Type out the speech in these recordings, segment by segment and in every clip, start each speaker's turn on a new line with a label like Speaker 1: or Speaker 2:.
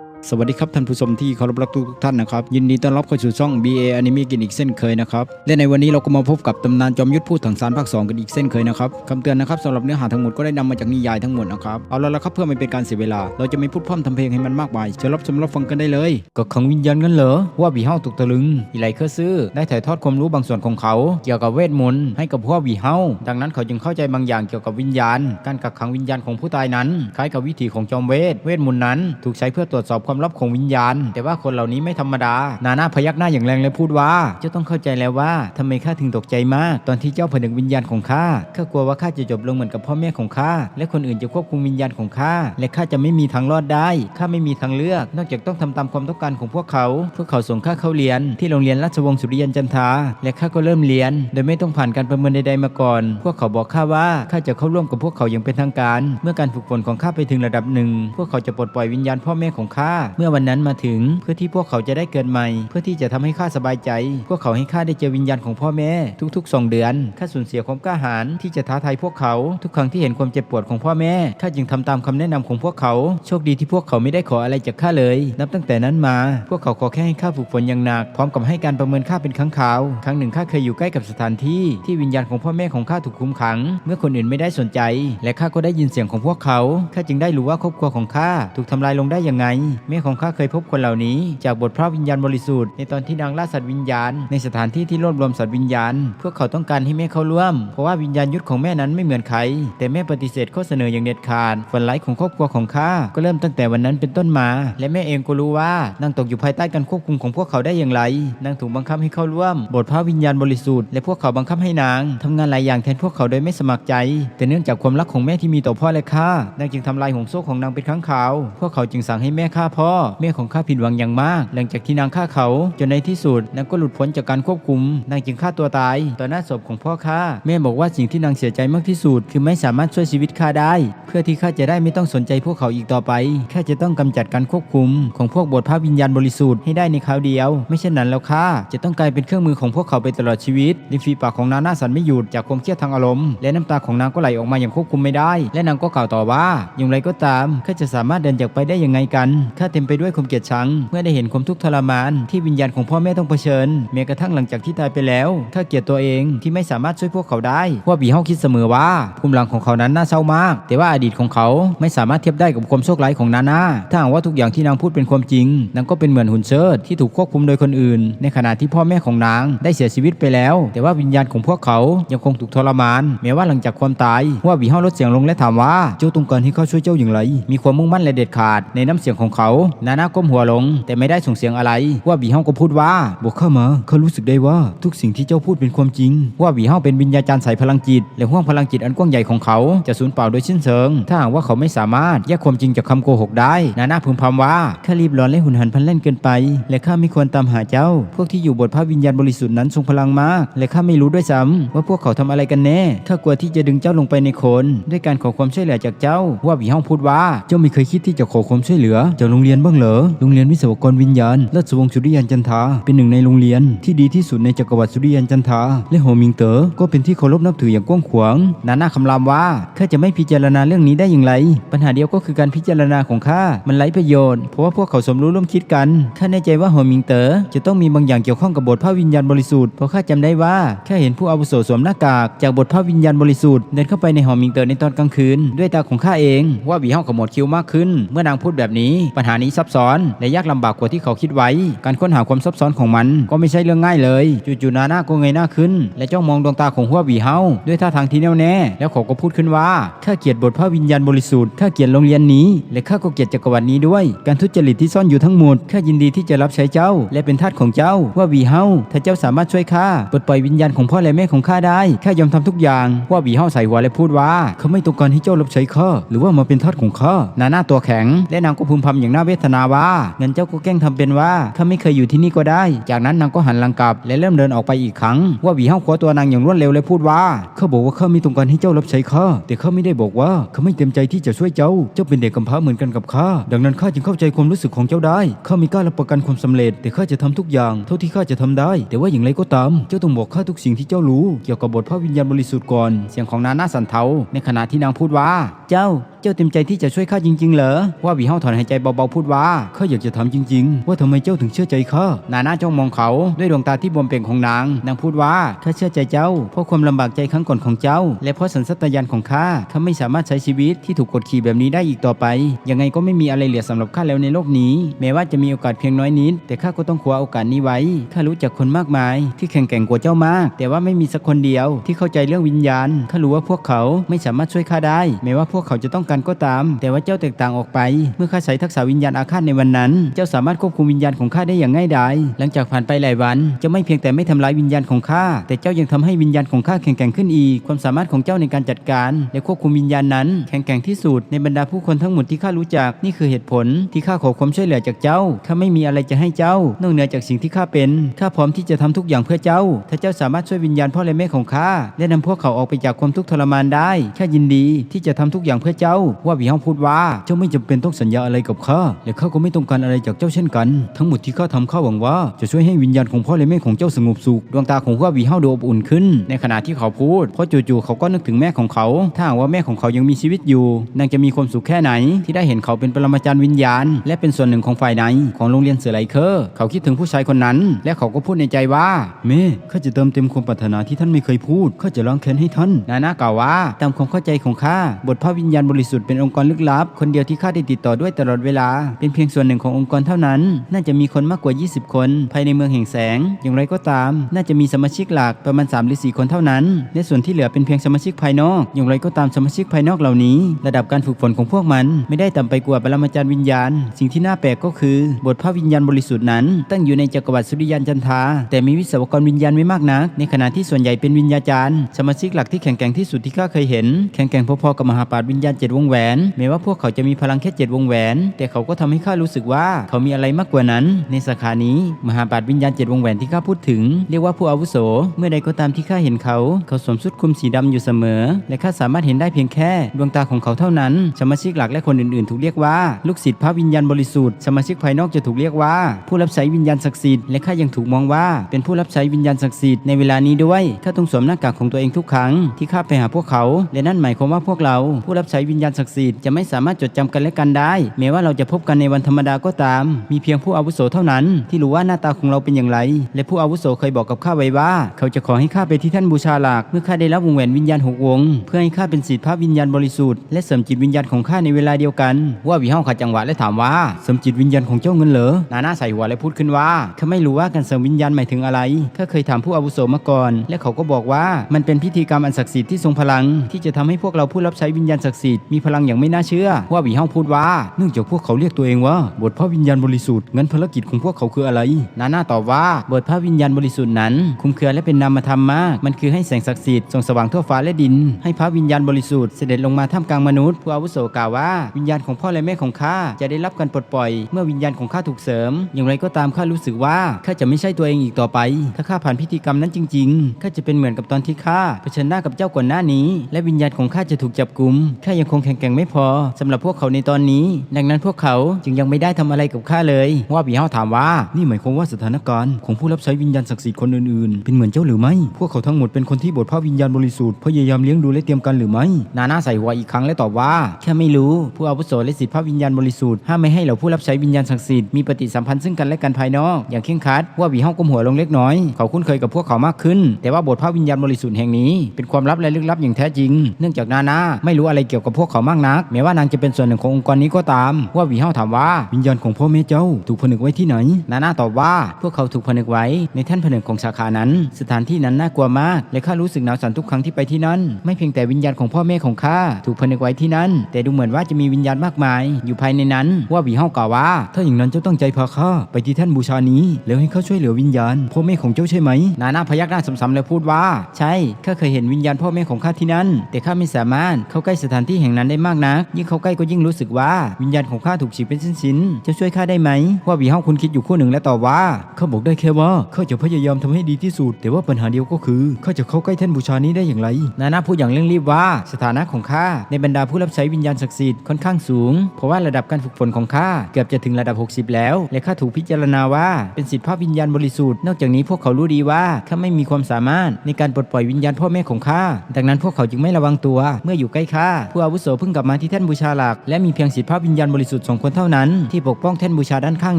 Speaker 1: you สวัสดีครับท่านผู้ชมที่เคารพรักทุกท่านนะครับ ยินดีต้อนรับเข้าสู่ช่อง BA Anime กันอีกเช่นเคยนะครับ และในวันนี้เราก็มาพบกับตำนานจอมยุทธพูดถังสารภาค 2 กันอีกเช่นเคยนะครับคำเตือนนะครับสำหรับเนื้อหาทั้งหมดก็ได้นำมาจากนิยายทั้งหมดนะครับ เอาละละครับเพื่อไม่เป็นการเสียเวลา เราจะไม่พูดพร่ำทำเพลงให้มันมากมายเชิญรับชมรับฟังกันได้เลย ก็ขังวิญญาณกันเหรอว่าบีเฮาตกตะลึงอีไลเคอร์ซื้อได้ถ่ายทอดความรู้บางส่วนของเขา เกี่ยวกับเวทมนต์ให้กับพวกบีเฮาดังนั้นเขาจึงเข้าใจบางอย่างเกี่ยวกับวิญญาณ การกักขังวิญญาณของผู้ตายนั้น คล้ายกับวิถีของจอมเวทเวทมนต์นั้นถูกใช้เพื่อตรวจสอบความลับของวิญญาณ แต่ว่าคนเหล่านี้ไม่ธรรมดา นานาพยักหน้าอย่างแรงและพูดว่า เจ้าต้องเข้าใจแล้วว่าทำไมข้าถึงตกใจมาก ตอนที่เจ้าผนึกวิญญาณของข้าข้ากลัวว่าข้าจะจบลงเหมือนกับพ่อแม่ของข้าและคนอื่นจะควบคุมวิญญาณของข้าและข้าจะไม่มีทางรอดได้ข้าไม่มีทางเลือก นอกจากต้องทำตามความต้องการของพวกเขา พวกเขาส่งข้าเข้าเรียน ที่โรงเรียนราชวงศ์สุริยันจันทาและข้าก็เริ่มเรียน โดยไม่ต้องผ่านการประเมินใดๆมาก่อน พวกเขาบอกข้าว่าข้าจะเข้าร่วมกับพวกเขาอย่างเป็นทางการ เมื่อการฝึกฝนของข้าไปถึงระดับหนึ่ง พวกเขาจะปลดปล่อยวิญญาณพ่อแม่ของข้าเมื่อวันนั้นมาถึงเพื่อที่พวกเขาจะได้เกิดใหม่ เพื่อที่จะทำให้ข้าสบายใจ พวกเขาให้ข้าได้เจอวิญญาณของพ่อแม่ ทุกๆสองเดือนข้าสูญเสียความกล้าหาญที่จะท้าทายพวกเขา ทุกครั้งที่เห็นความเจ็บปวดของพ่อแม่ข้าจึงทำตามคำแนะนำของพวกเขาโชคดีที่พวกเขาไม่ได้ขออะไรจากข้าเลย นับตั้งแต่นั้นมา พวกเขาขอแค่ให้ข้าฝึกฝนอย่างหนัก พร้อมกับให้การประเมินข้าเป็นครั้งคราว ครั้งหนึ่งข้าเคยอยู่ใกล้กับสถานที่ที่วิญญาณของพ่อแม่ของข้าถูกคุมขัง เมื่อคนอื่นไม่ได้สนใจ และข้าก็ได้ยินเสียงของพวกเขาข้าจึงได้รู้ว่าครอบครัวของข้าถูกทำลายลงได้ยังไงแม่ของข้าเคยพบคนเหล่านี้ จากบทพระวิญญาณบริสุทธิ์ในตอนที่นางล่าสัตว์วิญญาณ ในสถานที่ที่รวบรวมสัตว์วิญญาณ พวกเขาต้องการให้แม่เข้าร่วม เพราะว่าวิญญาณยุทธของแม่นั้นไม่เหมือนใคร แต่แม่ปฏิเสธข้อเสนออย่างเด็ดขาดฝันร้ายของครอบครัวของข้าก็เริ่มตั้งแต่วันนั้นเป็นต้นมา และแม่เองก็รู้ว่านางตกอยู่ภายใต้การควบคุมของพวกเขาได้อย่างไรนางถูกบังคับให้เข้าร่วม บทพระวิญญาณบริสุทธิ์และพวกเขาบังคับให้นางทำงานหลายอย่างแทนพวกเขาโดยไม่สมัครใจ แต่เนื่องจากความรักของแม่ที่มีต่อพ่อและข้านางจึงทำลายห่วงโซ่ของนางเป็นครั้งคราว พวกเขาจึงสั่งให้แม่ฆ่าพ่อแม่ของข้าผิดหวังอย่างมาก หลังจากที่นางฆ่าเขา จนในที่สุดนางก็หลุดพ้นจากการควบคุม นางจึงฆ่าตัวตาย ต่อหน้าศพของพ่อข้าแม่บอกว่าสิ่งที่นางเสียใจมากที่สุด คือไม่สามารถช่วยชีวิตข้าได้ เพื่อที่ข้าจะได้ไม่ต้องสนใจพวกเขาอีกต่อไปแค่จะต้องกำจัดการควบคุม ของพวกบทพระวิญญาณบริสุทธิ์ให้ได้ในคราวเดียว ไม่เช่นนั้นแล้วข้าจะต้องกลายเป็นเครื่องมือของพวกเขาไปตลอดชีวิตริมฝีปากของนางหน้าสันไม่หยุดจากความเครียดทางอารมณ์และน้ำตาของนางก็ไหลออกมาอย่างควบคุมไม่ได้ และนางก็กล่าวต่อว่า อย่างไรก็ตามข้าจะสามารถเดินจากไปได้ยังไงกันข้าเต็มไปด้วยความเกลียดชัง เมื่อได้เห็นความทุกข์ทรมาน ที่วิญญาณของพ่อแม่ต้องเผชิญแม้กระทั่งหลังจากที่ตายไปแล้วข้าเกลียดตัวเองที่ไม่สามารถช่วยพวกเขาได้พว่าบีเฮาคิดเสมอว่าภูมิหลังของเขานั้นน่าเศร้ามาก แต่ว่าอดีตของเขาไม่สามารถเทียบได้กับความโชคร้ายของนานาถ้าหากว่าทุกอย่างที่นางพูดเป็นความจริงนางก็เป็นเหมือนหุ่นเชิดที่ถูกควบคุมโดยคนอื่น ในขณะที่พ่อแม่ของนางได้เสียชีวิตไปแล้ว แต่ว่าวิญญาณของพวกเขายังคงถูกทรมาน แม้ว่าหลังจากความตายว่าบีเฮาลดเสียงลงและถามว่าเจ้าต้องการให้เขาช่วยเจ้าอย่างไร มีความมุ่งมั่นและเด็ดขาดในน้ำเสียงของเขานานาก้มหัวลง แต่ไม่ได้ส่งเสียงอะไรว่าบีเฮาก็พูดว่าบอกเข้ามาเขารู้สึกได้ว่า ทุกสิ่งที่เจ้าพูดเป็นความจริง ว่าบีเฮาเป็นวิญญาจารย์สายพลังจิต และห่วงพลังจิตอันกว้างใหญ่ของเขาจะสูญเปล่าโดยสิ้นเชิง ถ้าหากว่าเขาไม่สามารถแยกความจริงจากคำโกหกได้ นานาพึมพำว่าข้ารีบร้อนและหุนหันพลันแล่นเกินไป และข้าไม่ควรตามหาเจ้า พวกที่อยู่บทพระวิญญาณบริสุทธิ์นั้นทรงพลังมาก และข้าไม่รู้ด้วยซ้ำว่าพวกเขาทำอะไรกันแน่ข้ากลัวที่จะดึงเจ้าลงไปในโคลนด้วยการขอความช่วยเหลือจากเจ้า ว่าบีเฮาพูดว่าเจ้าไม่เคยคิดที่จะขอความช่วยเหลือจากโรงเรียนบ้างเหรอ โรงเรียนวิศวกรวิญญาณราชวงศ์สุริยันจันทา เป็นหนึ่งในโรงเรียนที่ดีที่สุดในจักรวรรดิสุริยันจันทา และโฮมิงเตอ๋อก็เป็นที่เคารพนับถืออย่างกว้างขวาง นาน่าคำรามว่าข้าจะไม่พิจารณาเรื่องนี้ได้อย่างไร ปัญหาเดียวก็คือการพิจารณาของข้า มันไร้ประโยชน์ เพราะว่าพวกเขาสมรู้ร่วมคิดกัน ข้าแน่ใจว่าโฮมิงเตอ๋อจะต้องมีบางอย่างเกี่ยวข้องกับบทพระวิญญาณบริสุทธิ์ เพราะข้าจำได้ว่าข้าเห็นผู้อาวุโสสวมหน้ากากจากบทพระวิญญาณบริสุทธิ์เดินเข้าไปในหอมิงเตอ๋อในตอนกลางคืน ด้วยตาของข้าเองว่าบีเฮาขมวดคิ้วมากขึ้น เมื่อนางพูดแบบนี้ปัญหาานี้ซับซ้อน และยากลำบากกว่าที่เขาคิดไว้ การค้นหาความซับซ้อนของมันก็ไม่ใช่เรื่องง่ายเลยจู่ๆนาน่าก็เงยหน้าขึ้น และจ้องมองดวงตาของหัวบีเฮาด้วยท่าทางที่แน่วแน่ แล้วเขาก็พูดขึ้นว่าข้าเกลียดบทพระวิญญาณบริสุทธิ์ข้าเกลียดโรงเรียนนี้ และข้าก็เกลียดจักรวรรดินี้ด้วย การทุจริตที่ซ่อนอยู่ทั้งหมดข้ายินดีที่จะรับใช้เจ้า และเป็นทาสของเจ้าว่าบีเฮาถ้าเจ้าสามารถช่วยข้าปลดปล่อยวิญญาณของพ่อและแม่ของข้าได้ข้ายอมทำทุกอย่างว่าบีเฮาใส่หัวและพูดว่าเขาไม่ต้องการให้เจ้ารับใช้ข้าหรือว่ามาเป็นทาสของข้านาน่าตัวแข็ง และนางก็พึมพำอย่างน่าเวทนาว่าเงั้นเจ้าก็แกล้งทำเป็นว่าข้าไม่เคยอยู่ที่นี่ก็ได้ จากนั้นนางก็หันหลังกลับ และเริ่มเดินออกไปอีกครั้ง ว่าบีเฮาคว้าตัวนางอย่างรวดเร็วและพูดว่าเขาบอกว่าข้าไม่ต้องการให้เจ้ารับใช้ข้าแต่ข้าไม่ได้บอกว่าเขาไม่เต็มใจที่จะช่วยเจ้า เจ้าเป็นเด็กกำพร้าเหมือนกันกับข้าดังนั้นข้าจึงเข้าใจความรู้สึกของเจ้าได้ข้ามีกล้ารับประกันความสำเร็จ แต่ข้าจะทำทุกอย่าง เท่าที่ข้าจะทำได้ แต่ว่าอย่างไรก็ตาม เจ้าต้องบอกข้าทุกสิ่งที่เจ้ารู้ เกี่ยวกับบทพระวิญญาณบริสุทธิ์ก่อนเสียงของนาน่าสันเทาในขณะที่นางพูดว่า เจ้าเจ้าเต็มใจที่จะช่วยข้าจริงๆ เหรอว่าหวีเฮาถอนหายใจเบาๆพูดว่าข้าอยากจะถามจริง ๆ ว่าทำไมเจ้าถึงเชื่อใจข้านาน่าจ้องมองเขาด้วยดวงตาที่บวมเป่งของนางนางพูดว่าข้าเชื่อใจเจ้า เพราะความลำบากใจครั้งก่อนของเจ้า และเพราะสัญชาตญาณของข้าข้าไม่สามารถใช้ชีวิตที่ถูกกดขี่แบบนี้ได้อีกต่อไป ยังไงก็ไม่มีอะไรเหลือสำหรับข้าแล้วในโลกนี้ แม้ว่าจะมีโอกาสเพียงน้อยนิด แต่ข้าก็ต้องคว้าโอกาสนี้ไว้ข้ารู้จักคนมากมาย ที่แข็งแกร่งกว่าเจ้ามาก แต่ว่าไม่มีสักคนเดียวที่เข้าใจเรื่องวิญญาณข้ารู้ว่าพวกเขาไม่สามารถช่วยข้าได้ แม้ว่าพวกเขาจะต้องการก็ตาม แต่ว่าเจ้าแตกต่างออกไป เมื่อข้าใช้ทักษะวิญญาณอาฆาตในวันนั้น เจ้าสามารถควบคุมวิญญาณของข้าได้อย่างง่ายดาย หลังจากผ่านไปหลายวันเจ้าไม่เพียงแต่ไม่ทำลายวิญญาณของข้า แต่เจ้ายังทำให้วิญญาณของข้าแข็งแกร่งขึ้นอีก ความสามารถของเจ้าในการจัดการ และควบคุมวิญญาณนั้น แข็งแกร่งที่สุดในบรรดาผู้คนทั้งหมดที่ข้ารู้จัก นี่คือเหตุผลที่ข้าขอความช่วยเหลือจากเจ้า ข้าไม่มีอะไรจะให้เจ้า นอกเหนือจากสิ่งที่ข้าเป็น ข้าพร้อมที่จะทำทุกอย่างเพื่อเจ้า ถ้าเจ้าสามารถช่วยวิญญาณพ่อและแม่ของข้าและนำพวกเขาออกไปจากความทุกข์ทรมานได้ ข้ายินดีที่จะทำทุกอย่างเพื่อเจ้าว่าหวีห้องพูดว่าเจ้าไม่จำเป็นต้องสัญญาอะไรกับข้าและข้าก็ไม่ต้องการอะไรจากเจ้าเช่นกัน ทั้งหมดที่ข้าทำข้าหวังว่าจะช่วยให้วิญญาณของพ่อและแม่ของเจ้าสงบสุขดวงตาของว่าวีห้าดูอบอุ่นขึ้น ในขณะที่เขาพูดเพราะจู่ๆเขาก็นึกถึงแม่ของเขา ถ้าหากว่าแม่ของเขายังมีชีวิตอยู่นางจะมีความสุขแค่ไหน ที่ได้เห็นเขาเป็นปรมาจารย์วิญญาณ และเป็นส่วนหนึ่งของฝ่ายในของโรงเรียนเสือไหลเคอร์เขาคิดถึงผู้ชายคนนั้น และเขาก็พูดในใจว่าแม่ข้าจะเติมเต็มความปรารถนาที่ท่านไม่เคยพูดข้าจะล้างแค้นให้ท่านนานากล่าวว่าตามความเข้าใจของข้าบทพระวิญญาณบริสุทธิ์เป็นองค์กรลึกลับ คนเดียวที่ข้าได้ติดต่อด้วยตลอดเวลา เป็นเพียงส่วนหนึ่งขององค์กรเท่านั้น น่าจะมีคนมากกว่า 20 คน ภายในเมืองแห่งแสง อย่างไรก็ตาม น่าจะมีสมาชิกหลักประมาณ3หรือ4คนเท่านั้น และส่วนที่เหลือเป็นเพียงสมาชิกภายนอก อย่างไรก็ตามสมาชิกภายนอกเหล่านี้ ระดับการฝึกฝนของพวกมัน ไม่ได้ต่ำไปกว่าปรมาจารย์วิญญาณ สิ่งที่น่าแปลกก็คือบทพระวิญญาณบริสุทธิ์นั้น ตั้งอยู่ในจักรวรรดิสุริยันจันทา แต่มีวิศวกรวิญญาณไม่มากนัก ในขณะที่ส่วนใหญ่เป็นวิญญาจารย์ สมาชิกหลักที่แข็งแกร่งที่สุดที่ข้าเคยเห็น แข็งแกร่งพอๆกับมหาปราชญ์วิญญาณเจ็ดวงแหวน แม้ว่าพวกเขาจะมีพลังแค่เจ็ดวงแหวน แต่เขาก็ทำให้ข้ารู้สึกว่าเขามีอะไรมากกว่านั้น ในสาขานี้ มหาปราชญ์วิญญาณเจ็ดวงแหวนที่ข้าพูดถึง เรียกว่าผู้อาวุโส เมื่อใดก็ตามที่ข้าเห็นเขา เขาสวมชุดคลุมสีดำอยู่เสมอ และข้าสามารถเห็นได้เพียงแค่ดวงตาของเขาเท่านั้น สมาชิกหลักและคนอื่นๆ ถูกเรียกว่า ลูกศิษย์พระวิญญาณบริสุทธิ์ สมาชิกภายนอกจะถูกเรียกว่า ผู้รับใช้วิญญาณศักดิ์สิทธิ์ และข้ายังถูกมองว่าเป็นผู้รับใช้วิญญาณศักดิ์สิทธิ์ในเวลานี้ด้วย ข้าต้องสวมหน้ากากของตัวเองทุกครั้งที่ข้าไปหาพวกเขา และนั่นหมายความว่าพวกเราผู้รับใช้วิญญาณศักดิ์สิทธิ์จะไม่สามารถจดจำกันและกันได้ แม้ว่าเราจะพบกันในวันธรรมดาก็ตาม มีเพียงผู้อาวุโสเท่านั้น ที่รู้ว่าหน้าตาของเราเป็นอย่างไร และผู้อาวุโสเคยบอกกับข้าไว้ว่า เขาจะขอให้ข้าไปที่ท่านบูชาหลัก เมื่อข้าได้รับวงแหวนวิญญาณหกวง เพื่อให้ข้าเป็นศิษย์พระวิญญาณบริสุทธิ์และเสริมจิตวิญญาณของข้าในเวลาเดียวกัน ว่าวิเฮาขัดจังหวะและถามว่าเสริมจิตวิญญาณของเจ้าเงินเหรอนาน่าใส่หัวและพูดขึ้นว่าข้าไม่รู้ว่าการเสริมวิญญาณหมายถึงอะไรข้าเคยถามผู้อาวุโสมาก่อน และเขาก็บอกว่ามันเป็นพิธีกรรมอันศักดิ์สิทธิ์ที่ทรงพลัง ที่จะทำให้พวกเราผู้รับใช้วิญญาณศักดิ์สิทธิ์มีพลังอย่างไม่น่าเชื่อ ว่าวิเฮาพูดว่า เนื่องจากพวกเขาเรียกตัวเองว่าบทพระวิญญาณบริสุทธิ์งั้นภารกิจของพวกเขาคืออะไร นาน่าตอบว่าบทพระวิญญาณบริสุทธิ์นั้นคลุมเครือและเป็นนามธรรมมาก มันคือให้แสงศักดิ์สิทธิ์ส่องสว่างทั่วฟ้าและดิน ให้พระวิญญาณบริสุทธิ์เสด็จลงมาท่ามกลางมนุษย์ผู้อาวุโสกล่าวว่าวิญญาณของพ่อและแม่ของข้าจะได้รับการปลดปล่อย เมื่อวิญญาณของข้าถูกเสริม อย่างไรก็ตามข้ารู้สึกว่าข้าจะไม่ใช่ตัวเองอีกต่อไป ถ้าข้าผ่านพิธีกรรมนั้นจริงๆข้าจะเป็นเหมือนกับตอนที่ข้าเผชิญหน้ากับเจ้าก่อนหน้านี้ และวิญญาณของข้าจะถูกจับกุมข้ายังคงแข็งแกร่งไม่พอสำหรับพวกเขาในตอนนี้ ดังนั้นพวกเขาจึงยังไม่ได้ทำอะไรกับข้าเลยว่าบีเฮาถามว่านี่หมายความว่าสถานการณ์ของผู้รับใช้วิญญาณศักดิ์สิทธิ์คนอื่นๆ เป็นเหมือนเจ้าหรือไม่ พวกเขาทั้งหมดเป็นคนที่บทพระวิญญาณบริสุทธิ์พยายามเลี้ยงดูและเตรียมกันหรือไม่ นาน่าใส่หัวอีกครั้งและตอบว่าแค่ไม่รู้ผู้อาวุโสและสิทธิพระวิญญาณบริสุทธิ์ห้ามไม่ให้เหล่าผู้รับใช้วิญญาณศักดิ์สิทธิ์มีปฏิสัมพันธ์ซึ่งกันและกันภายนอกอย่างเคร่งครัดว่าบีเฮาก้มหัวลงเล็กน้อยเขาคุ้นเคยกับพวกเขามากขึ้น แต่ว่าบทพระวิญญาณบริสุทธิ์แห่งนี้ เป็นความลับและลึกลับอย่างแท้จริง เนื่องจากนาน่าไม่รู้อะไรเกี่ยวกับพวกเขามากนักแม้ว่านางจะเป็นส่วนหนึ่งขององค์กรนี้ก็ตาม ว่าบีเฮาถามว่าวิญญาณของพ่อแม่เจ้าถูกผนึกไว้ที่ไหน นาน่าตอบว่าพวกเขาถูกผนึกไว้ในแท่นผนึกของสาขานั้น สถานที่นั้นน่ากลัวมาก และข้ารู้สึกหนาวสั่นทุกครั้งที่ไปที่นั่น ไม่เพียงแต่วิญญาณของพ่อแม่ของข้าถูกผนึกไว้ที่นั่น แต่ดูเหมือนว่าจะมีวิญญาณมากมาย อยู่ภายในนั้น ว่าบีเฮากล่าวว่า ถ้าอย่างนั้นเจ้าตั้งใจพาข้าไปที่แท่นบูชานี้แล้วให้เขาช่วยเหลือวิญญาณพ่อแม่ของเจ้าใช่ไหม นาน่าพยักหน้าซ้ำๆแล้วพูดว่า ใช่ข้าเคยเห็นวิญญาณพ่อแม่ของข้าที่นั่น แต่ข้าไม่สามารถเข้าใกล้สถานที่แห่งนั้นได้มากนัก ยิ่งเข้าใกล้ก็ยิ่งรู้สึกว่าวิญญาณของข้าถูกฉีกเป็นชิ้นๆจะช่วยข้าได้ไหมว่าบีเฮาคุณคิดอยู่คู่หนึ่งและตอบว่าข้าบอกได้แค่ว่าข้าจะพยายามทำให้ดีที่สุด แต่ว่าปัญหาเดียวก็คือข้าจะเข้าใกล้แท่นบูชานี้ได้อย่างไร นานาพูดอย่างเร่งรีบว่า สถานะของข้าในบรรดาผู้รับใช้วิญญาณศักดิ์สิทธิ์ค่อนข้างสูง เพราะว่าระดับการฝึกฝนของข้าเกือบจะถึงระดับ 60 แล้ว และข้าถูกพิจารณาว่าเป็นสิทธิภาพวิญญาณบริสุทธิ์ นอกจากนี้พวกเขารู้ดีว่าข้าไม่มีความสามารถในการปลดปล่อยวิญญาณพ่อแม่ของข้าดังนั้นพวกเขาจึงไม่ระวังตัว เมื่ออยู่ใกล้ข้าผู้อาวุโสเพิ่งกลับมาที่แท่นบูชาหลัก และมีเพียงสิทธิภาพวิญญาณบริสุทธิ์สองคนเท่านั้น ที่ปกป้องแท่นบูชาด้านข้าง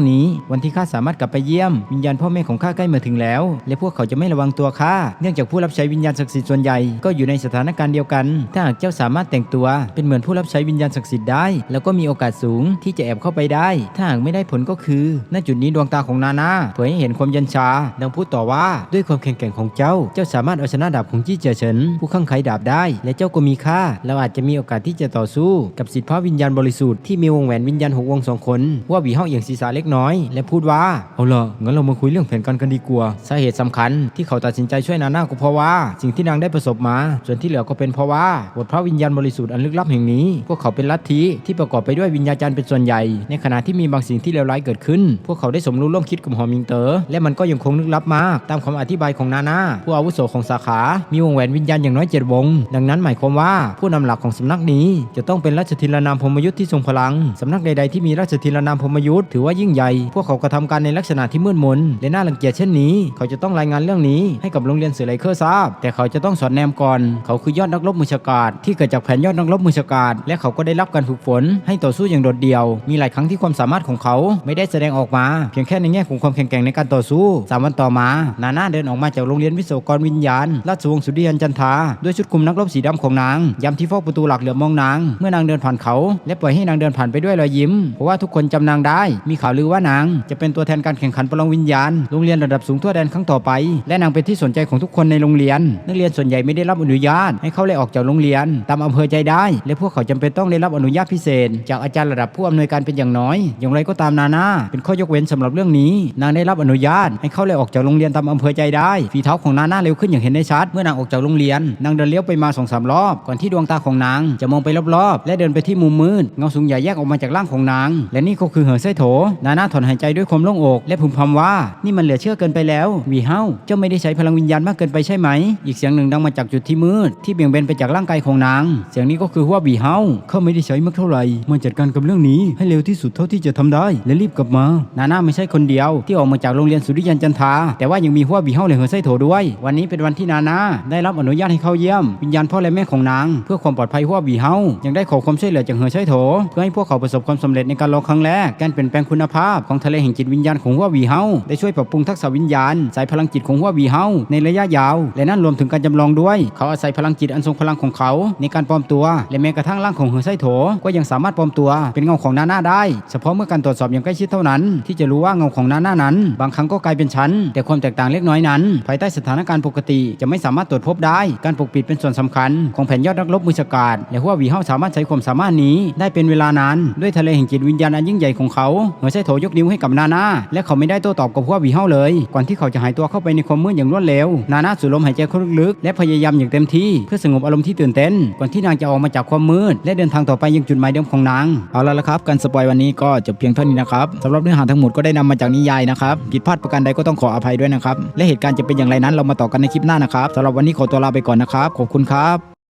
Speaker 1: นี้ วันที่ข้าสามารถกลับไปเยี่ยม วิญญาณพ่อแม่ของข้าใกล้มาถึงแล้ว และพวกเขาจะไม่ระวังตัวข้าเนื่องจากผู้รับใช้วิญญาณศักดิ์สิทธิ์ส่วนใหญ่ก็อยู่ในสถานการณ์เดียวกัน ถ้าหากเจ้าสามารถแต่งตัว เป็นเหมือนผู้รับใช้วิญญาณศักดิ์สิทธิ์ได้ แล้วก็มีโอกาสสูงที่จะแอบเข้าไปได้ ถ้าหากไม่ได้ผลก็คือณจุดนี้ดวงตาของนานาเผยให้เห็นความย็นชา ดังพูดต่อว่าด้วยความแข็งแกร่งของเจ้า เจ้าสามารถเอาชนะดาบของจี้เจียเฉินผู้ข้างไขดาบได้ และเจ้าก็มีค่าเราอาจจะมีโอกาสที่จะต่อสู้กับสิทธิภาพวิญญาณบริสุทธิ์ที่มีวงแหวนวิญญาณหกวงสองคนว่าหวีเฮาเอียงศีรษะเล็กน้อย และพูดว่าเอาล่ะงั้นเรามาคุยเรื่องแผนการกันดีกว่าสาเหตุสำคัญที่เขาตัดสินใจช่วยนานาก็เพราะว่า สิ่งที่นางได้ประสบมา ส่วนที่เหลือก็เป็นเพราะว่าบทพระวิญญาณบริสุทธิ์อันลึกลับแห่งนี้ พวกเขาเป็นลัทธิที่ประกอบไปด้วยวิญญาจารย์เป็นส่วนใหญ่ ในขณะที่มีบางสิ่งที่เลวร้ายเกิดขึ้น พวกเขาได้สมรู้ร่วมคิดกับหอมิงเตอ๋อและมันก็ยังคงลึกลับมาก ตามคำอธิบายของนานาผู้อาวุโสของสาขา มีวงแหวนวิญญาณอย่างน้อยเจ็ดวง ดังนั้นหมายความว่าผู้นำหลักของสำนักนี้จะต้องเป็นราชธินานามพมยุทธ์ที่ทรงพลัง สำนักใดๆที่มีราชธินานามพมยุทธ์ถือว่ายิ่งใหญ่ พวกเขากระทำการในลักษณะที่มืดมนและน่ารังเกียจเช่นนี้ เขาจะต้องรายงานเรื่องนี้ให้กับโรงเรียนเสือไลเคอร์ทราบ แต่เขาจะต้องสอนแนมก่อน เขาคือยอดนักรบมือฉกาจที่เกิดจากแผนยอดนักรบมือฉกาจและเขาก็ได้รับการฝึกฝนให้ต่อสู้อย่างโดดเดี่ยว มีหลายครั้งที่ความสามารถของเขาไม่ได้แสดงออกมาเพียงแค่ในแง่ของความแข็งแกร่งในการต่อสู้สามวันต่อมานาน่าเดินออกมาจากโรงเรียนวิศวกรวิญญาณราชวงศ์สุริยันจันทาด้วยชุดคลุมนักรบสีดำของนางยามที่เฝ้าประตูหลักเหลือมองนาง เมื่อนางเดินผ่านเขา และปล่อยให้นางเดินผ่านไปด้วยรอยยิ้ม เพราะว่าทุกคนจำนางได้ มีข่าวลือว่านาง จะเป็นตัวแทนการแข่งขันประลองวิญญาณ โรงเรียนระดับสูงทั่วแดนครั้งต่อไป และนางเป็นที่สนใจของทุกคนในโรงเรียน นักเรียนส่วนใหญ่ไม่ได้รับอนุญาต ให้เข้าและออกจากโรงเรียน ตามอำเภอใจได้ และพวกเขาจำเป็นต้องได้รับอนุญาตพิเศษ จากอาจารย์ระดับผู้อำนวยการเป็นอย่างน้อย อย่างไรก็ตามนานาเป็นข้อยกเว้นสำหรับเรื่องนี้ นางได้รับอนุญาต ให้เข้าและออกจากโรงเรียนตามอำเภอใจได้ฝีเท้าของนานาเร็วขึ้นอย่างเห็นได้ชัด เมื่อนางออกจากโรงเรียน นางเดินเลี้ยวไปมาสองสามรอบก่อนที่ดวงตาของนางจะมองไปรอบๆ และเดินไปที่มุมมืดเงาสูงใหญ่แยกออกมาจากร่างของนาง และนี่ก็คือเหอไส้โถ นานาถอนหายใจด้วยความโล่งอก และพึมพำว่า นี่มันเหลือเชื่อเกินไปแล้ววีเฮาเจ้าไม่ได้ใช้พลังวิญญาณมากเกินไปใช่ไหม อีกเสียงหนึ่งดังมาจากจุดที่มืด ที่เบี่ยงเบนไปจากร่างกายของนาง เสียงนี้ก็คือว่าวีเฮาเขาไม่ได้ใช้มากเท่าไหร่มาจัดการกับเรื่องนี้ให้เร็วที่สุดเท่าที่จะทำได้ และรีบกลับมา นานาไม่ใช่คนเดียว ที่ออกมาจากโรงเรียนสุริยันจันทาแต่ว่ายังมีหัววีเฮาและเหอไส้โถด้วย วันนี้เป็นวันที่นานาได้รับอนุญาตให้เข้าเยี่ยมวิญญาณพ่อและแม่ของนาง เพื่อความปลอดภัยหัววีเฮายังได้ขอความช่วยเหลือจากเหอไส้โถเพื่อให้พวกเขาประสบความสำเร็จในการลองครั้งแรกการเปลี่ยนแปลงคุณภาพของทะเลแห่งจิตวิญญาณของหัววีเฮาได้ช่วยปรับปรุงทักษะวิญญาณ สายพลังจิตของหัววีเฮาในระยะยาว และนั่นรวมถึงการจำลองด้วย เขาอาศัยพลังจิตอันทรงพลังของเขา ในการปลอมตัว และแม้กระทั่งร่างของเหอไส้โถก็ยังสามารถปลอมตัว เป็นเงาของนาหน่าได้ เฉพาะเมื่อการตรวจสอบอย่างใกล้ชิดเท่านั้น ที่จะรู้ว่าเงาของนาหน่านั้น บางครั้งก็กลายเป็นชั้น แต่ความแตกต่างเล็กน้อยนั้น ภายใต้สถานการณ์ปกติจะไม่สามารถตรวจพบได้ การปกปิดเป็นส่วนสำคัญของแผนยอดนักรบมือฉกาจและหัวววีเฮาสามารถใช้ความสามารถนี้ ได้เป็นเวลานานด้วยทะเลแห่งจิตวิญญาณอันยิ่งใหญ่ของเขาเหมือไส้โถยกนิ้วให้กับนาน่าและเขาไม่ได้โต้ตอบกับหัววีเฮาเลย ก่อนที่เขาจะหายตัวเข้าไปในความมืดอย่างรวดเร็ว นาน่าสูดลมหายใจเข้าลึกๆและพยายามอย่างเต็มที่เพื่อสงบอารมณ์ที่ตื่นเต้น ก่อนที่นางจะออกมาจากความมืด และเดินทางต่อไปยังจุดหมายเดิมของนางเอาละละครับการสปอยวันนี้ก็จบเพียงเท่านี้นะครับสำหรับเนื้อหาทั้งหมดก็ได้นำมาจากนิยายนะครับผิดพลาดประการใดก็ต้องขออภัยด้วยนะครับและเหตุการณ์จะเป็นอย่างไรนั้นเรามาต่อกันในคลิปหน้านะครับสำหรับวันนี้ขอตัวลาไปก่อนนะครับขอบคุณครับ